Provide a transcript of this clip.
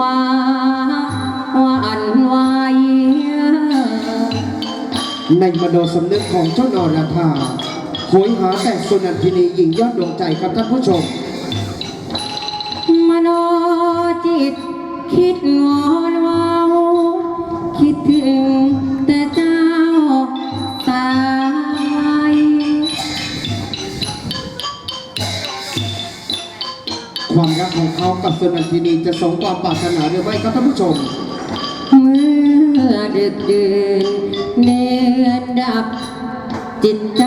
วาว่าอันวายในมโนสำนึกของเจ้านราธาโหยหาแต่สุนันทินีหญิงยอดดวงใจครับท่านผู้ชม มโนจิตคิดว ความรักของเขากับสุนันทินีจะสมความปรารถนาหรือไม่ครับท่านผู้ชม เมื่อดึกดื่นเนือนดับจิตใจ